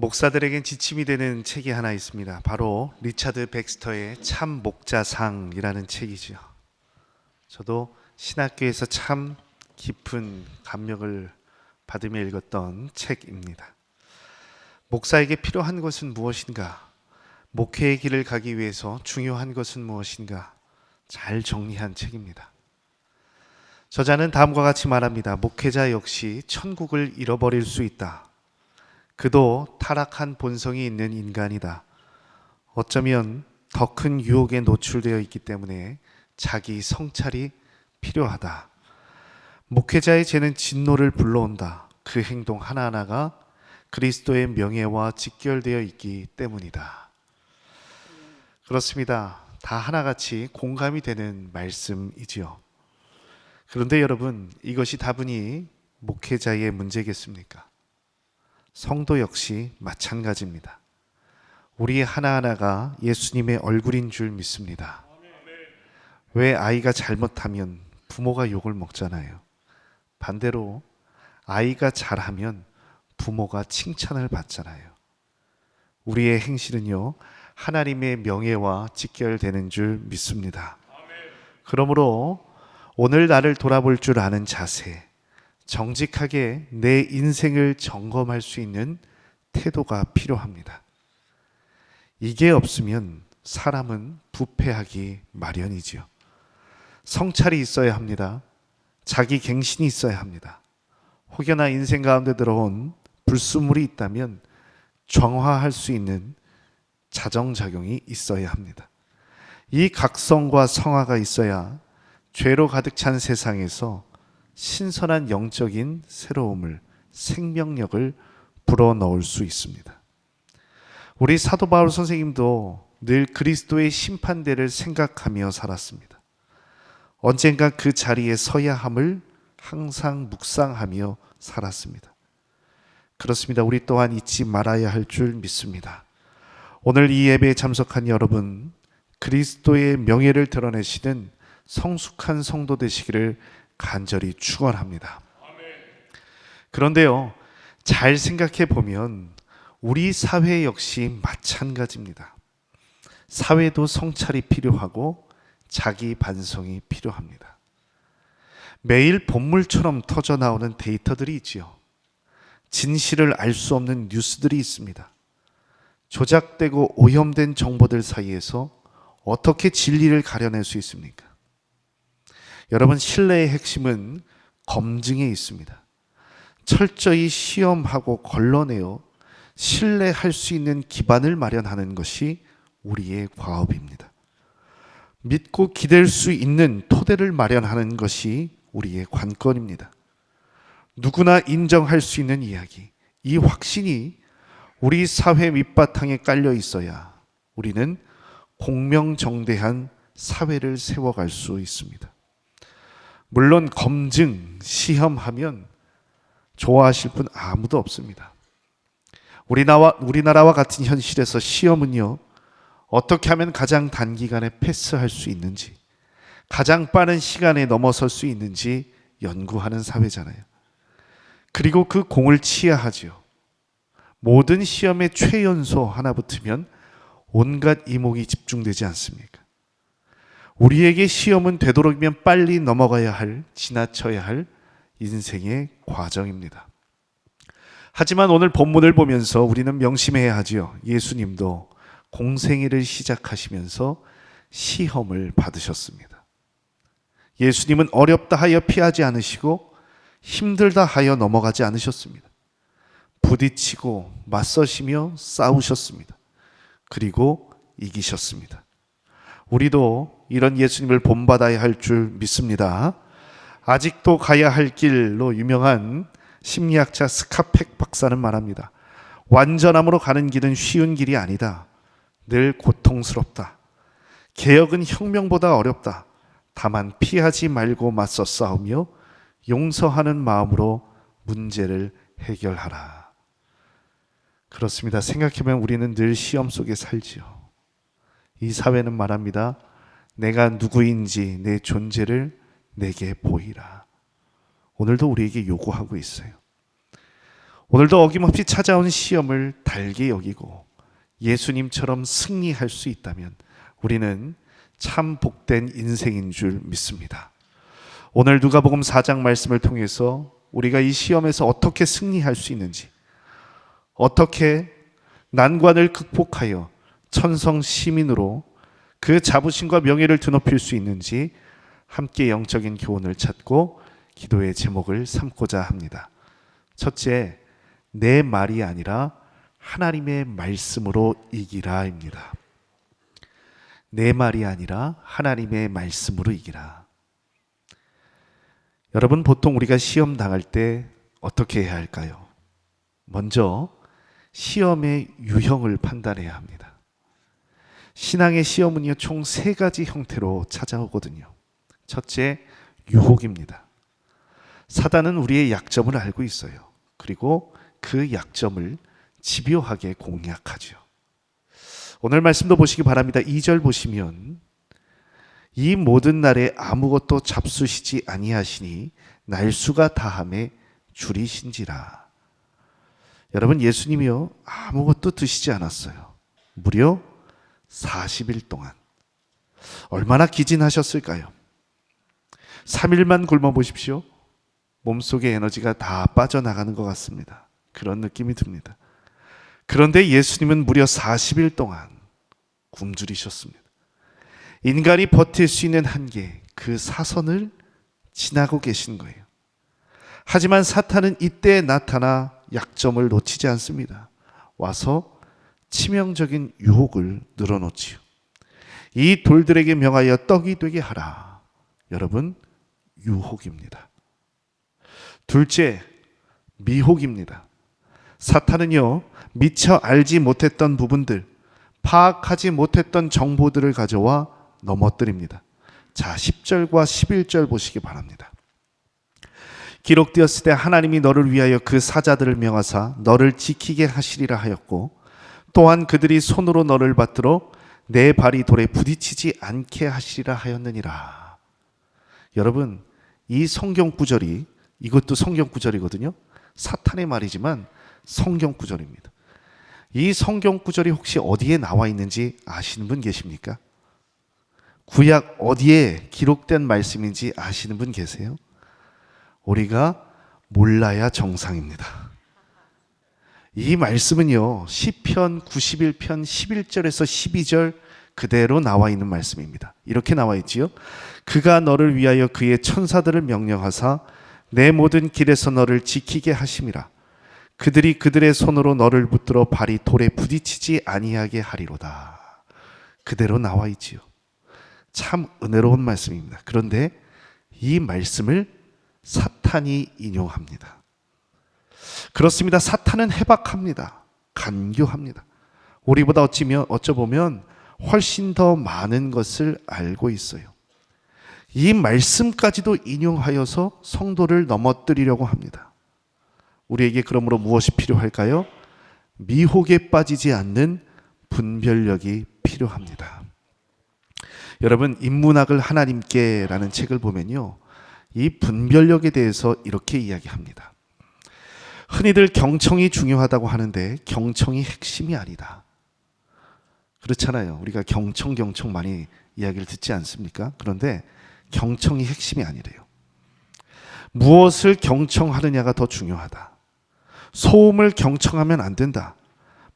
목사들에겐 지침이 되는 책이 하나 있습니다. 바로 리차드 백스터의 참 목자상이라는 책이지요. 저도 신학교에서 참 깊은 감명을 받으며 읽었던 책입니다. 목사에게 필요한 것은 무엇인가? 목회의 길을 가기 위해서 중요한 것은 무엇인가? 잘 정리한 책입니다. 저자는 다음과 같이 말합니다. 목회자 역시 천국을 잃어버릴 수 있다. 그도 타락한 본성이 있는 인간이다. 어쩌면 더 큰 유혹에 노출되어 있기 때문에 자기 성찰이 필요하다. 목회자의 죄는 진노를 불러온다. 그 행동 하나하나가 그리스도의 명예와 직결되어 있기 때문이다. 그렇습니다. 다 하나같이 공감이 되는 말씀이지요. 그런데 여러분, 이것이 다분히 목회자의 문제겠습니까? 성도 역시 마찬가지입니다. 우리 하나하나가 예수님의 얼굴인 줄 믿습니다. 왜 아이가 잘못하면 부모가 욕을 먹잖아요. 반대로 아이가 잘하면 부모가 칭찬을 받잖아요. 우리의 행실은요, 하나님의 명예와 직결되는 줄 믿습니다. 그러므로 오늘 나를 돌아볼 줄 아는 자세, 정직하게 내 인생을 점검할 수 있는 태도가 필요합니다. 이게 없으면 사람은 부패하기 마련이지요. 성찰이 있어야 합니다. 자기 갱신이 있어야 합니다. 혹여나 인생 가운데 들어온 불순물이 있다면 정화할 수 있는 자정작용이 있어야 합니다. 이 각성과 성화가 있어야 죄로 가득 찬 세상에서 신선한 영적인 새로움을 생명력을 불어넣을 수 있습니다. 우리 사도 바울 선생님도 늘 그리스도의 심판대를 생각하며 살았습니다. 언젠가 그 자리에 서야 함을 항상 묵상하며 살았습니다. 그렇습니다. 우리 또한 잊지 말아야 할 줄 믿습니다. 오늘 이 예배에 참석한 여러분, 그리스도의 명예를 드러내시는 성숙한 성도 되시기를 간절히 축원합니다. 그런데요, 잘 생각해 보면 우리 사회 역시 마찬가지입니다. 사회도 성찰이 필요하고 자기 반성이 필요합니다. 매일 본물처럼 터져 나오는 데이터들이 있지요. 진실을 알 수 없는 뉴스들이 있습니다. 조작되고 오염된 정보들 사이에서 어떻게 진리를 가려낼 수 있습니까? 여러분, 신뢰의 핵심은 검증에 있습니다. 철저히 시험하고 걸러내어 신뢰할 수 있는 기반을 마련하는 것이 우리의 과업입니다. 믿고 기댈 수 있는 토대를 마련하는 것이 우리의 관건입니다. 누구나 인정할 수 있는 이야기, 이 확신이 우리 사회 밑바탕에 깔려 있어야 우리는 공명정대한 사회를 세워갈 수 있습니다. 물론 검증, 시험하면 좋아하실 분 아무도 없습니다. 우리나라, 우리나라와 같은 현실에서 시험은요, 어떻게 하면 가장 단기간에 패스할 수 있는지, 가장 빠른 시간에 넘어설 수 있는지 연구하는 사회잖아요. 그리고 그 공을 치야하죠. 모든 시험의 최연소 하나 붙으면 온갖 이목이 집중되지 않습니까? 우리에게 시험은 되도록이면 빨리 넘어가야 할, 지나쳐야 할 인생의 과정입니다. 하지만 오늘 본문을 보면서 우리는 명심해야 하지요. 예수님도 공생애를 시작하시면서 시험을 받으셨습니다. 예수님은 어렵다 하여 피하지 않으시고 힘들다 하여 넘어가지 않으셨습니다. 부딪히고 맞서시며 싸우셨습니다. 그리고 이기셨습니다. 우리도 이런 예수님을 본받아야 할 줄 믿습니다. 아직도 가야 할 길로 유명한 심리학자 스카펙 박사는 말합니다. 완전함으로 가는 길은 쉬운 길이 아니다. 늘 고통스럽다. 개혁은 혁명보다 어렵다. 다만 피하지 말고 맞서 싸우며 용서하는 마음으로 문제를 해결하라. 그렇습니다. 생각해보면 우리는 늘 시험 속에 살지요. 이 사회는 말합니다. 내가 누구인지 내 존재를 내게 보이라. 오늘도 우리에게 요구하고 있어요. 오늘도 어김없이 찾아온 시험을 달게 여기고 예수님처럼 승리할 수 있다면 우리는 참 복된 인생인 줄 믿습니다. 오늘 누가복음 4장 말씀을 통해서 우리가 이 시험에서 어떻게 승리할 수 있는지 어떻게 난관을 극복하여 천성 시민으로 그 자부심과 명예를 드높일 수 있는지 함께 영적인 교훈을 찾고 기도의 제목을 삼고자 합니다. 첫째, 내 말이 아니라 하나님의 말씀으로 이기라입니다. 내 말이 아니라 하나님의 말씀으로 이기라. 여러분 보통 우리가 시험 당할 때 어떻게 해야 할까요? 먼저 시험의 유형을 판단해야 합니다. 신앙의 시험은요 총 세 가지 형태로 찾아오거든요. 첫째 유혹입니다. 사단은 우리의 약점을 알고 있어요. 그리고 그 약점을 집요하게 공략하죠. 오늘 말씀도 보시기 바랍니다. 2절 보시면 이 모든 날에 아무것도 잡수시지 아니하시니 날수가 다함에 줄이신지라. 여러분 예수님이요 아무것도 드시지 않았어요. 무려 40일 동안 얼마나 기진하셨을까요? 3일만 굶어 보십시오. 몸속의 에너지가 다 빠져나가는 것 같습니다. 그런 느낌이 듭니다. 그런데 예수님은 무려 40일 동안 굶주리셨습니다. 인간이 버틸 수 있는 한계, 그 사선을 지나고 계신 거예요. 하지만 사탄은 이때 나타나 약점을 놓치지 않습니다. 와서 치명적인 유혹을 늘어놓지요. 이 돌들에게 명하여 떡이 되게 하라. 여러분, 유혹입니다. 둘째, 미혹입니다. 사탄은요, 미처 알지 못했던 부분들, 파악하지 못했던 정보들을 가져와 넘어뜨립니다. 자, 10절과 11절 보시기 바랍니다. 기록되었을 때 하나님이 너를 위하여 그 사자들을 명하사 너를 지키게 하시리라 하였고 또한 그들이 손으로 너를 받들어 내 발이 돌에 부딪히지 않게 하시리라 하였느니라. 여러분, 이 성경 구절이 이것도 성경 구절이거든요. 사탄의 말이지만 성경 구절입니다. 이 성경 구절이 혹시 어디에 나와 있는지 아시는 분 계십니까? 구약 어디에 기록된 말씀인지 아시는 분 계세요? 우리가 몰라야 정상입니다. 이 말씀은요. 시편 91편 11절에서 12절 그대로 나와 있는 말씀입니다. 이렇게 나와 있지요. 그가 너를 위하여 그의 천사들을 명령하사 내 모든 길에서 너를 지키게 하심이라. 그들이 그들의 손으로 너를 붙들어 발이 돌에 부딪히지 아니하게 하리로다. 그대로 나와 있지요. 참 은혜로운 말씀입니다. 그런데 이 말씀을 사탄이 인용합니다. 그렇습니다. 사탄은 해박합니다. 간교합니다. 우리보다 어찌면 어쩌보면 훨씬 더 많은 것을 알고 있어요. 이 말씀까지도 인용하여서 성도를 넘어뜨리려고 합니다. 우리에게 그러므로 무엇이 필요할까요? 미혹에 빠지지 않는 분별력이 필요합니다. 여러분 인문학을 하나님께라는 책을 보면요. 이 분별력에 대해서 이렇게 이야기합니다. 흔히들 경청이 중요하다고 하는데 경청이 핵심이 아니다. 그렇잖아요. 우리가 경청 경청 많이 이야기를 듣지 않습니까? 그런데 경청이 핵심이 아니래요. 무엇을 경청하느냐가 더 중요하다. 소음을 경청하면 안 된다.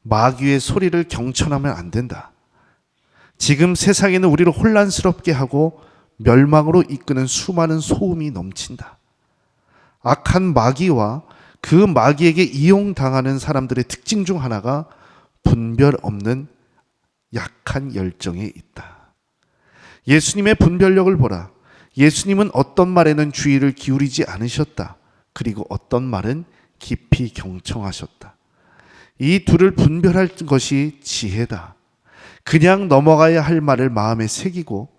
마귀의 소리를 경청하면 안 된다. 지금 세상에는 우리를 혼란스럽게 하고 멸망으로 이끄는 수많은 소음이 넘친다. 악한 마귀와 그 마귀에게 이용당하는 사람들의 특징 중 하나가 분별 없는 약한 열정에 있다. 예수님의 분별력을 보라. 예수님은 어떤 말에는 주의를 기울이지 않으셨다. 그리고 어떤 말은 깊이 경청하셨다. 이 둘을 분별할 것이 지혜다. 그냥 넘어가야 할 말을 마음에 새기고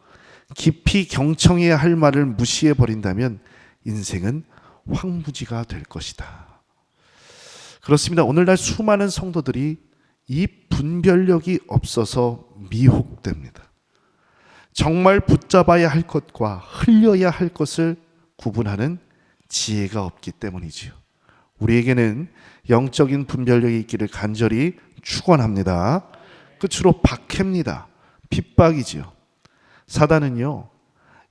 깊이 경청해야 할 말을 무시해 버린다면 인생은 황무지가 될 것이다. 그렇습니다. 오늘날 수많은 성도들이 이 분별력이 없어서 미혹됩니다. 정말 붙잡아야 할 것과 흘려야 할 것을 구분하는 지혜가 없기 때문이지요. 우리에게는 영적인 분별력이 있기를 간절히 축원합니다. 끝으로 박해입니다. 핍박이지요. 사단은요.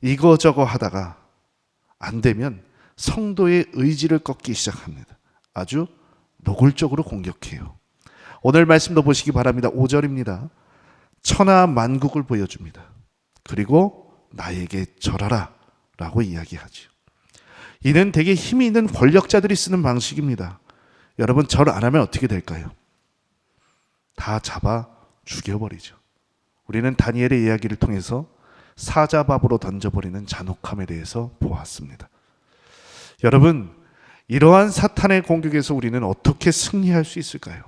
이거저거 하다가 안 되면 성도의 의지를 꺾기 시작합니다. 아주 노골적으로 공격해요. 오늘 말씀도 보시기 바랍니다. 5절입니다. 천하 만국을 보여줍니다. 그리고 나에게 절하라 라고 이야기하죠. 이는 되게 힘이 있는 권력자들이 쓰는 방식입니다. 여러분 절 안 하면 어떻게 될까요? 다 잡아 죽여버리죠. 우리는 다니엘의 이야기를 통해서 사자밥으로 던져버리는 잔혹함에 대해서 보았습니다. 여러분, 이러한 사탄의 공격에서 우리는 어떻게 승리할 수 있을까요?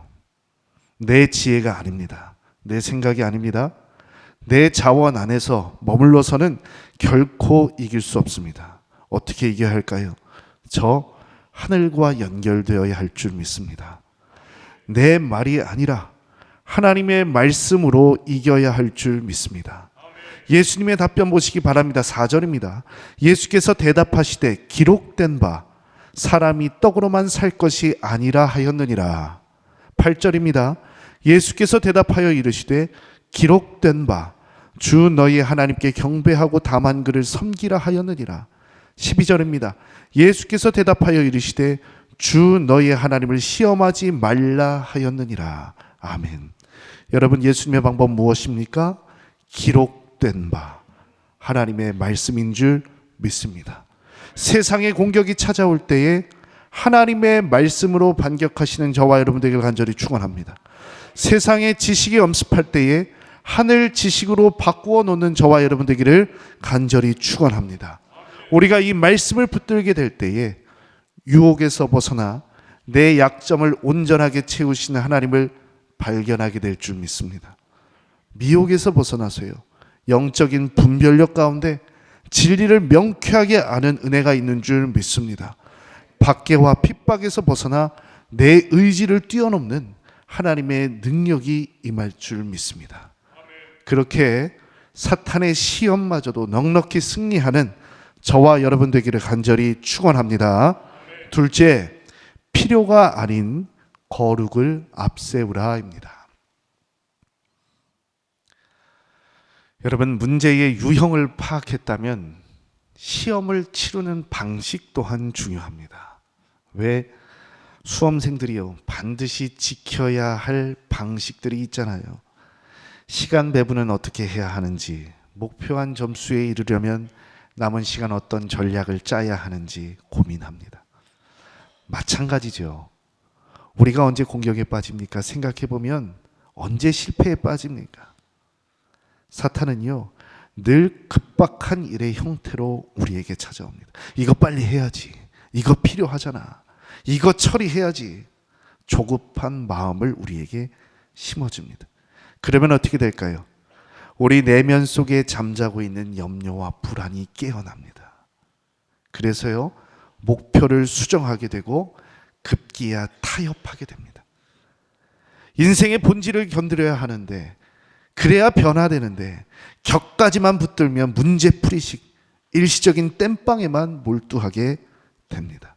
내 지혜가 아닙니다. 내 생각이 아닙니다. 내 자원 안에서 머물러서는 결코 이길 수 없습니다. 어떻게 이겨야 할까요? 저 하늘과 연결되어야 할 줄 믿습니다. 내 말이 아니라 하나님의 말씀으로 이겨야 할 줄 믿습니다. 예수님의 답변 보시기 바랍니다. 4절입니다. 예수께서 대답하시되 기록된 바 사람이 떡으로만 살 것이 아니라 하였느니라. 8절입니다. 예수께서 대답하여 이르시되 기록된 바 주 너희 하나님께 경배하고 다만 그를 섬기라 하였느니라. 12절입니다. 예수께서 대답하여 이르시되 주 너희 하나님을 시험하지 말라 하였느니라. 아멘. 여러분 예수님의 방법 무엇입니까? 기록된 바 하나님의 말씀인 줄 믿습니다. 세상의 공격이 찾아올 때에 하나님의 말씀으로 반격하시는 저와 여러분들에게 간절히 축원합니다. 세상의 지식이 엄습할 때에 하늘 지식으로 바꾸어 놓는 저와 여러분 되기를 간절히 축원합니다. 우리가 이 말씀을 붙들게 될 때에 유혹에서 벗어나 내 약점을 온전하게 채우시는 하나님을 발견하게 될 줄 믿습니다. 미혹에서 벗어나서요. 영적인 분별력 가운데 진리를 명쾌하게 아는 은혜가 있는 줄 믿습니다. 박해와 핍박에서 벗어나 내 의지를 뛰어넘는 하나님의 능력이 임할 줄 믿습니다. 그렇게 사탄의 시험마저도 넉넉히 승리하는 저와 여러분 되기를 간절히 축원합니다. 둘째, 필요가 아닌 거룩을 앞세우라입니다. 여러분 문제의 유형을 파악했다면 시험을 치르는 방식 또한 중요합니다. 왜 수험생들이요 반드시 지켜야 할 방식들이 있잖아요. 시간 배분은 어떻게 해야 하는지, 목표한 점수에 이르려면 남은 시간 어떤 전략을 짜야 하는지 고민합니다. 마찬가지죠. 우리가 언제 공격에 빠집니까? 생각해 보면 언제 실패에 빠집니까? 사탄은요, 늘 급박한 일의 형태로 우리에게 찾아옵니다. 이거 빨리 해야지. 이거 필요하잖아. 이거 처리해야지. 조급한 마음을 우리에게 심어줍니다. 그러면 어떻게 될까요? 우리 내면 속에 잠자고 있는 염려와 불안이 깨어납니다. 그래서요, 목표를 수정하게 되고 급기야 타협하게 됩니다. 인생의 본질을 견드려야 하는데 그래야 변화되는데 격까지만 붙들면 문제풀이식 일시적인 땜빵에만 몰두하게 됩니다.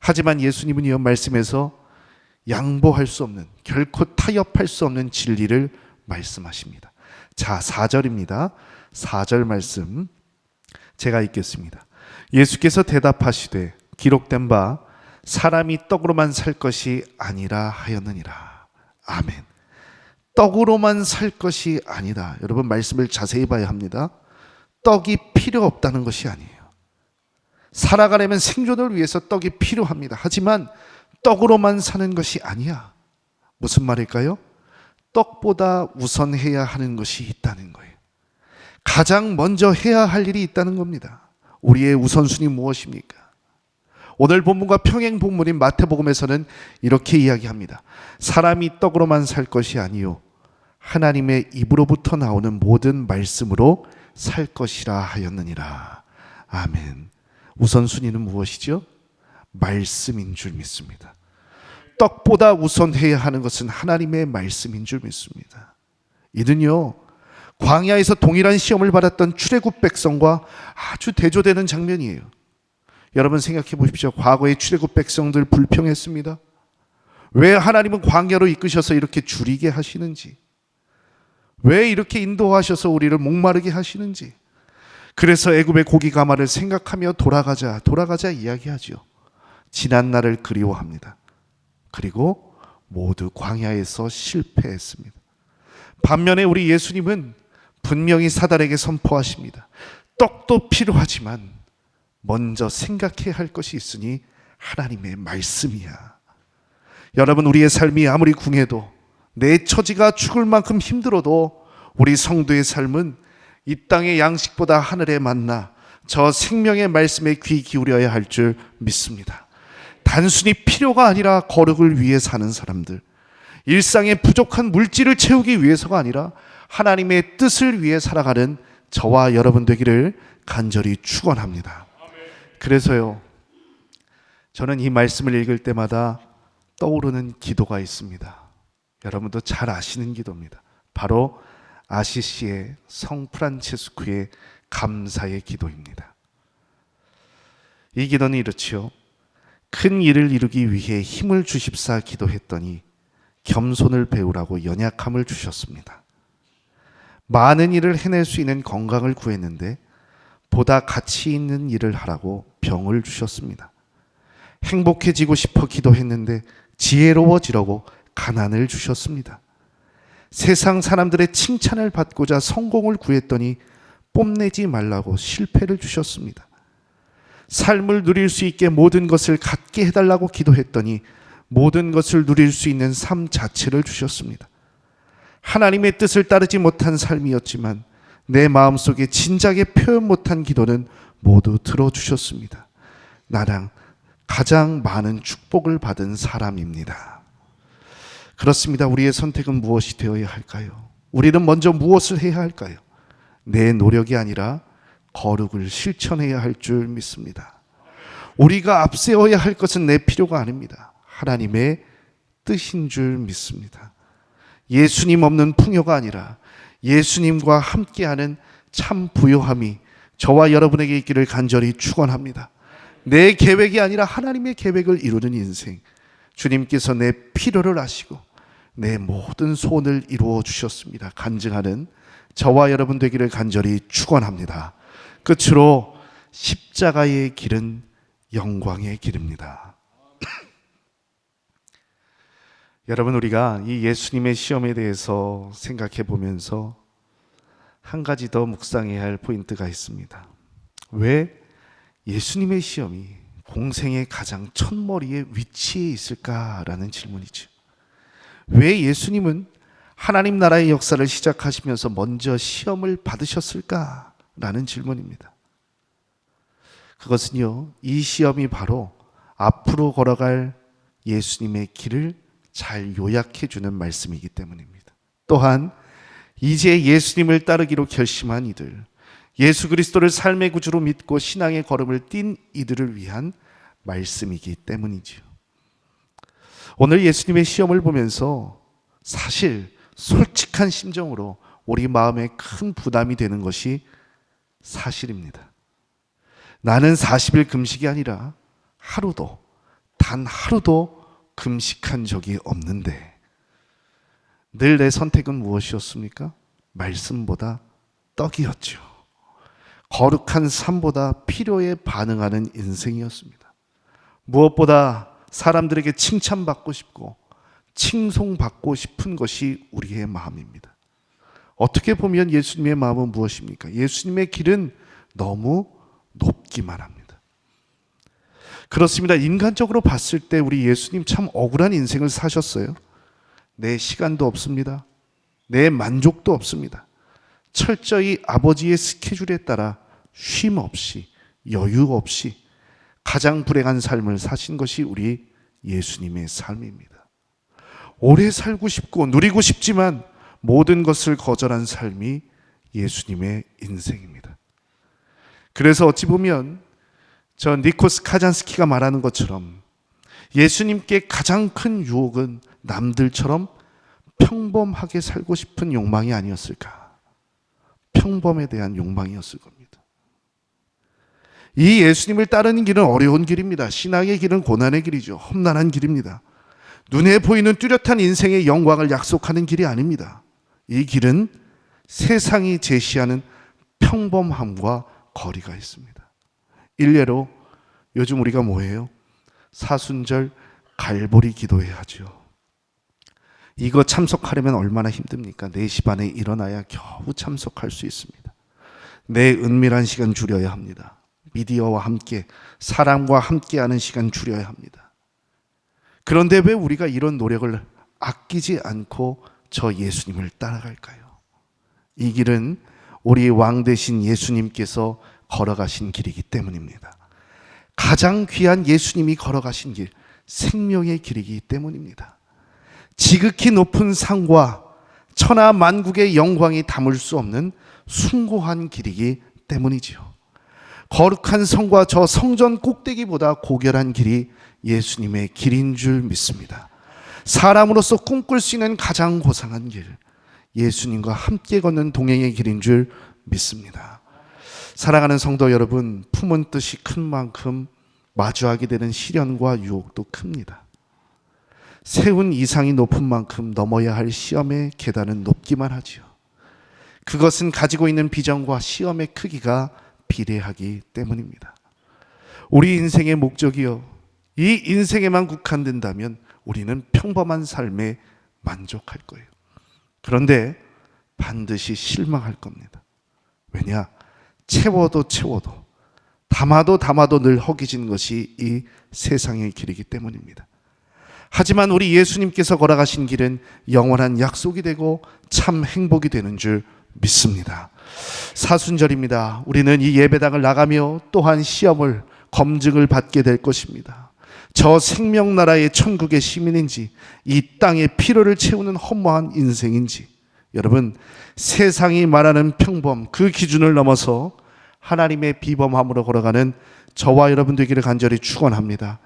하지만 예수님은 이 말씀에서 양보할 수 없는 결코 타협할 수 없는 진리를 말씀하십니다. 자, 4절입니다. 4절 말씀 제가 읽겠습니다. 예수께서 대답하시되 기록된 바 사람이 떡으로만 살 것이 아니라 하였느니라. 아멘. 떡으로만 살 것이 아니다. 여러분 말씀을 자세히 봐야 합니다. 떡이 필요 없다는 것이 아니에요. 살아가려면 생존을 위해서 떡이 필요합니다. 하지만 떡으로만 사는 것이 아니야. 무슨 말일까요? 떡보다 우선해야 하는 것이 있다는 거예요. 가장 먼저 해야 할 일이 있다는 겁니다. 우리의 우선순위 무엇입니까? 오늘 본문과 평행 본문인 마태복음에서는 이렇게 이야기합니다. 사람이 떡으로만 살 것이 아니요 하나님의 입으로부터 나오는 모든 말씀으로 살 것이라 하였느니라. 아멘. 우선순위는 무엇이죠? 말씀인 줄 믿습니다. 떡보다 우선해야 하는 것은 하나님의 말씀인 줄 믿습니다. 이는요, 광야에서 동일한 시험을 받았던 출애굽 백성과 아주 대조되는 장면이에요. 여러분 생각해 보십시오. 과거의 출애굽 백성들 불평했습니다. 왜 하나님은 광야로 이끄셔서 이렇게 줄이게 하시는지, 왜 이렇게 인도하셔서 우리를 목마르게 하시는지. 그래서 애굽의 고기 가마를 생각하며 돌아가자, 돌아가자 이야기하죠. 지난 날을 그리워합니다. 그리고 모두 광야에서 실패했습니다. 반면에 우리 예수님은 분명히 사단에게 선포하십니다. 떡도 필요하지만 먼저 생각해야 할 것이 있으니 하나님의 말씀이야. 여러분, 우리의 삶이 아무리 궁해도 내 처지가 죽을 만큼 힘들어도 우리 성도의 삶은 이 땅의 양식보다 하늘의 만나 저 생명의 말씀에 귀 기울여야 할 줄 믿습니다. 단순히 필요가 아니라 거룩을 위해 사는 사람들, 일상의 부족한 물질을 채우기 위해서가 아니라 하나님의 뜻을 위해 살아가는 저와 여러분 되기를 간절히 축원합니다. 그래서요. 저는 이 말씀을 읽을 때마다 떠오르는 기도가 있습니다. 여러분도 잘 아시는 기도입니다. 바로 아시시의 성 프란체스코의 감사의 기도입니다. 이 기도는 이렇지요. 큰 일을 이루기 위해 힘을 주십사 기도했더니 겸손을 배우라고 연약함을 주셨습니다. 많은 일을 해낼 수 있는 건강을 구했는데 보다 가치 있는 일을 하라고 병을 주셨습니다. 행복해지고 싶어 기도했는데 지혜로워지라고 가난을 주셨습니다. 세상 사람들의 칭찬을 받고자 성공을 구했더니 뽐내지 말라고 실패를 주셨습니다. 삶을 누릴 수 있게 모든 것을 갖게 해달라고 기도했더니 모든 것을 누릴 수 있는 삶 자체를 주셨습니다. 하나님의 뜻을 따르지 못한 삶이었지만 내 마음속에 진작에 표현 못한 기도는 모두 들어주셨습니다. 나랑 가장 많은 축복을 받은 사람입니다. 그렇습니다. 우리의 선택은 무엇이 되어야 할까요? 우리는 먼저 무엇을 해야 할까요? 내 노력이 아니라 거룩을 실천해야 할 줄 믿습니다. 우리가 앞세워야 할 것은 내 필요가 아닙니다. 하나님의 뜻인 줄 믿습니다. 예수님 없는 풍요가 아니라 예수님과 함께하는 참 부요함이 저와 여러분에게 있기를 간절히 축원합니다. 내 계획이 아니라 하나님의 계획을 이루는 인생. 주님께서 내 필요를 아시고 내 모든 소원을 이루어 주셨습니다. 간증하는 저와 여러분 되기를 간절히 축원합니다. 끝으로 십자가의 길은 영광의 길입니다. 여러분 우리가 이 예수님의 시험에 대해서 생각해 보면서 한 가지 더 묵상해야 할 포인트가 있습니다. 왜 예수님의 시험이 공생의 가장 첫머리에 위치해 있을까라는 질문이죠. 왜 예수님은 하나님 나라의 역사를 시작하시면서 먼저 시험을 받으셨을까라는 질문입니다. 그것은요, 이 시험이 바로 앞으로 걸어갈 예수님의 길을 잘 요약해 주는 말씀이기 때문입니다. 또한 이제 예수님을 따르기로 결심한 이들, 예수 그리스도를 삶의 구주로 믿고 신앙의 걸음을 띈 이들을 위한 말씀이기 때문이지요. 오늘 예수님의 시험을 보면서 사실 솔직한 심정으로 우리 마음에 큰 부담이 되는 것이 사실입니다. 나는 40일 금식이 아니라 하루도, 단 하루도 금식한 적이 없는데 늘 내 선택은 무엇이었습니까? 말씀보다 떡이었죠. 거룩한 삶보다 필요에 반응하는 인생이었습니다. 무엇보다 사람들에게 칭찬받고 싶고 칭송받고 싶은 것이 우리의 마음입니다. 어떻게 보면 예수님의 마음은 무엇입니까? 예수님의 길은 너무 높기만 합니다. 그렇습니다. 인간적으로 봤을 때 우리 예수님 참 억울한 인생을 사셨어요. 내 시간도 없습니다. 내 만족도 없습니다. 철저히 아버지의 스케줄에 따라 쉼 없이 여유 없이 가장 불행한 삶을 사신 것이 우리 예수님의 삶입니다. 오래 살고 싶고 누리고 싶지만 모든 것을 거절한 삶이 예수님의 인생입니다. 그래서 어찌 보면 저 니코스 카잔스키가 말하는 것처럼 예수님께 가장 큰 유혹은 남들처럼 평범하게 살고 싶은 욕망이 아니었을까. 평범에 대한 욕망이었을 겁니다. 이 예수님을 따르는 길은 어려운 길입니다. 신앙의 길은 고난의 길이죠. 험난한 길입니다. 눈에 보이는 뚜렷한 인생의 영광을 약속하는 길이 아닙니다. 이 길은 세상이 제시하는 평범함과 거리가 있습니다. 일례로 요즘 우리가 뭐해요? 사순절 갈보리 기도해야 하죠. 이거 참석하려면 얼마나 힘듭니까? 4시 반에 일어나야 겨우 참석할 수 있습니다. 내 은밀한 시간 줄여야 합니다. 미디어와 함께 사람과 함께하는 시간 줄여야 합니다. 그런데 왜 우리가 이런 노력을 아끼지 않고 저 예수님을 따라갈까요? 이 길은 우리 왕 대신 예수님께서 걸어가신 길이기 때문입니다. 가장 귀한 예수님이 걸어가신 길, 생명의 길이기 때문입니다. 지극히 높은 상과 천하 만국의 영광이 담을 수 없는 숭고한 길이기 때문이지요. 거룩한 성과 저 성전 꼭대기보다 고결한 길이 예수님의 길인 줄 믿습니다. 사람으로서 꿈꿀 수 있는 가장 고상한 길, 예수님과 함께 걷는 동행의 길인 줄 믿습니다. 사랑하는 성도 여러분, 품은 뜻이 큰 만큼 마주하게 되는 시련과 유혹도 큽니다. 세운 이상이 높은 만큼 넘어야 할 시험의 계단은 높기만 하지요. 그것은 가지고 있는 비전과 시험의 크기가 비례하기 때문입니다. 우리 인생의 목적이요. 이 인생에만 국한된다면 우리는 평범한 삶에 만족할 거예요. 그런데 반드시 실망할 겁니다. 왜냐? 채워도 채워도 담아도 담아도 늘 허기진 것이 이 세상의 길이기 때문입니다. 하지만 우리 예수님께서 걸어가신 길은 영원한 약속이 되고 참 행복이 되는 줄 믿습니다. 사순절입니다. 우리는 이 예배당을 나가며 또한 시험을 검증을 받게 될 것입니다. 저 생명나라의 천국의 시민인지 이 땅의 피로를 채우는 허무한 인생인지 여러분 세상이 말하는 평범 그 기준을 넘어서 하나님의 비범함으로 걸어가는 저와 여러분 되기를 간절히 축원합니다.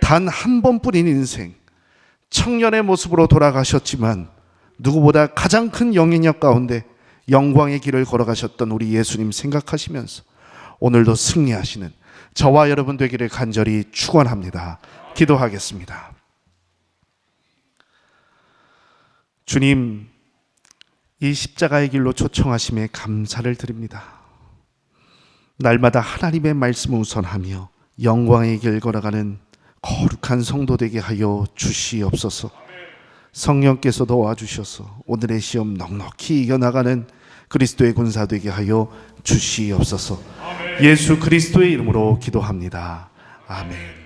단 한 번뿐인 인생 청년의 모습으로 돌아가셨지만 누구보다 가장 큰 영향력 가운데 영광의 길을 걸어가셨던 우리 예수님 생각하시면서 오늘도 승리하시는 저와 여러분 되기를 간절히 축원합니다. 기도하겠습니다. 주님, 이 십자가의 길로 초청하심에 감사를 드립니다. 날마다 하나님의 말씀을 우선하며 영광의 길 걸어가는 거룩한 성도 되게 하여 주시옵소서. 성령께서 도와주셔서 오늘의 시험 넉넉히 이겨나가는 그리스도의 군사 되게 하여 주시옵소서. 예수 그리스도의 이름으로 기도합니다. 아멘.